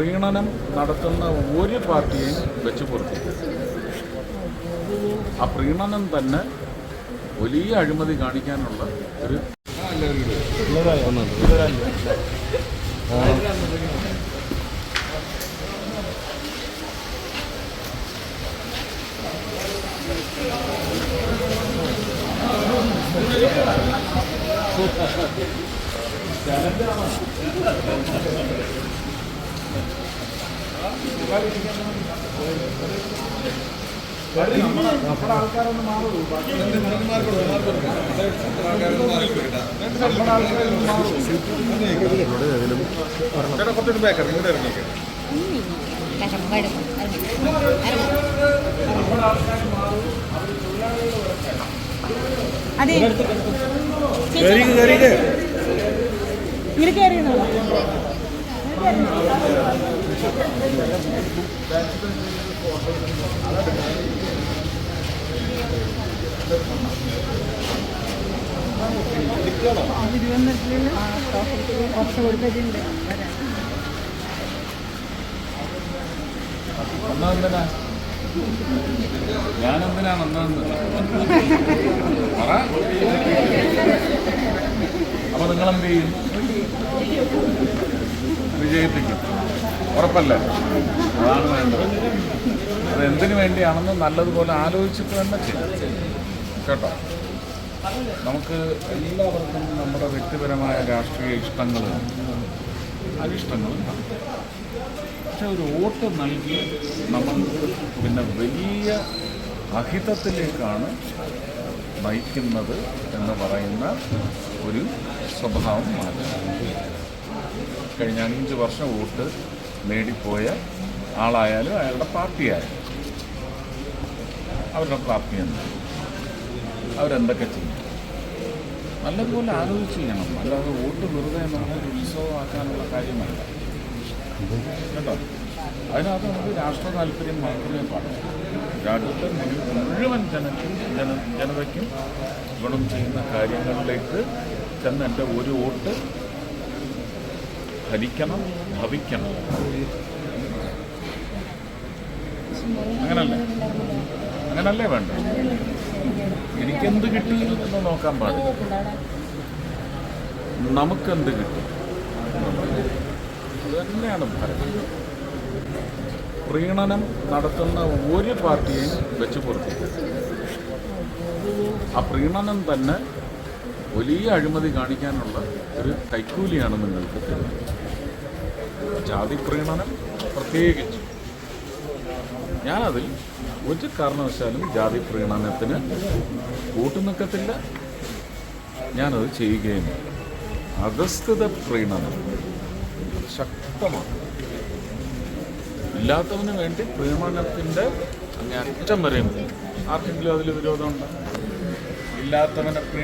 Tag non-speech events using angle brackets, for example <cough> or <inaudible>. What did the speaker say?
പ്രീണനം നടത്തുന്ന ഒരു പാർട്ടിയെയും വെച്ച് പൊറുപ്പിക്കും ആ പ്രീണനം തന്നെ വലിയ അഴിമതി കാണിക്കാനുള്ള ഒരു ചേട്ടാ കുറച്ചൊരു ബാക്കർ ഇങ്ങോട്ട് ഇറങ്ങിയേക്കാം അതെ കയറി കയറി ഇങ്ങനെ കയറിയണോ തിരുവനന്തപുരത്തിൽ ഓപ്ഷൻ കൊടുത്തിട്ടുണ്ട് ഞാനെന്തിനാണ് ഒന്നാമെന്ന് <laughs> പറ അപ്പൊ നിങ്ങൾ എന്ത് ചെയ്യും വിജയിപ്പിക്കും. ഉറപ്പല്ലേ? അതാണ് വേണ്ടത് അത് എന്തിനു വേണ്ടിയാണെന്ന് നല്ലതുപോലെ ആലോചിച്ചിട്ട് തന്നെ ചെയ്യും. കേട്ടോ? നമുക്ക് എല്ലാവർക്കും നമ്മുടെ വ്യക്തിപരമായ രാഷ്ട്രീയ ഇഷ്ടങ്ങളും അനിഷ്ടങ്ങളും കാണും. പക്ഷെ ഒരു വോട്ട് നൽകി നമ്മൾ പിന്നെ വലിയ അഹിതത്തിലേക്കാണ് നയിക്കുന്നത് എന്ന് പറയുന്ന ഒരു സ്വഭാവം മാറ്റണം കഴിഞ്ഞ അഞ്ച് വർഷം വോട്ട് നേടിപ്പോയ ആളായാലും അയാളുടെ പാർട്ടിയായാലും. അവരുടെ പ്രാപ്തി എന്ന് അവരെന്തൊക്കെ ചെയ്യും? നല്ലതുപോലെ ആലോചിച്ച് ചെയ്യണം. അല്ലാതെ വോട്ട് വെറുതെ നമ്മൾ ഉത്സവമാക്കാനുള്ള കാര്യമല്ല. കേട്ടോ? അതിനകത്ത് നമുക്ക് രാഷ്ട്ര താല്പര്യം മാത്രമേ പാടുള്ളൂ. രാജ്യത്തെ മുഴുവൻ ജനക്കും ജന ജനതയ്ക്കും ഗുണം ചെയ്യുന്ന കാര്യങ്ങളിലേക്ക് ചെന്ന് എന്റെ ഒരു വോട്ട് ഭരിക്കണം ഭവിക്കണം. അങ്ങനല്ലേ? അങ്ങനല്ലേ വേണ്ട എനിക്കെന്ത് കിട്ടി എന്ന് നോക്കാൻ പാടില്ല. നമുക്കെന്ത് കിട്ടി? തന്നെയാണ് ഭരണം. പ്രീണനം നടത്തുന്ന ഒരു പാർട്ടിയെയും വെച്ച് പുറത്തേക്ക് ആ പ്രീണനം തന്നെ വലിയ അഴിമതി കാണിക്കാനുള്ള ഒരു കൈക്കൂലിയാണ് നിങ്ങൾക്ക് ജാതി പ്രീണനം പ്രത്യേകിച്ച്. ഞാനതിൽ ഒരു കാരണവശാലും ജാതി പ്രീണനത്തിന് കൂട്ടുനിൽക്കത്തില്ല ഞാനത് ചെയ്യുകയുമില്ല. അധസ്ഥിത പ്രീണനം ശക്തമാണ്. ഇല്ലാത്തവന് വേണ്ടി പ്രീണനത്തിന്റെ അങ്ങേ അറ്റം വരെയും ആർക്കെങ്കിലും അതിൽ വിരോധമുണ്ട്? ഇല്ലാത്തവനെ പ്രീ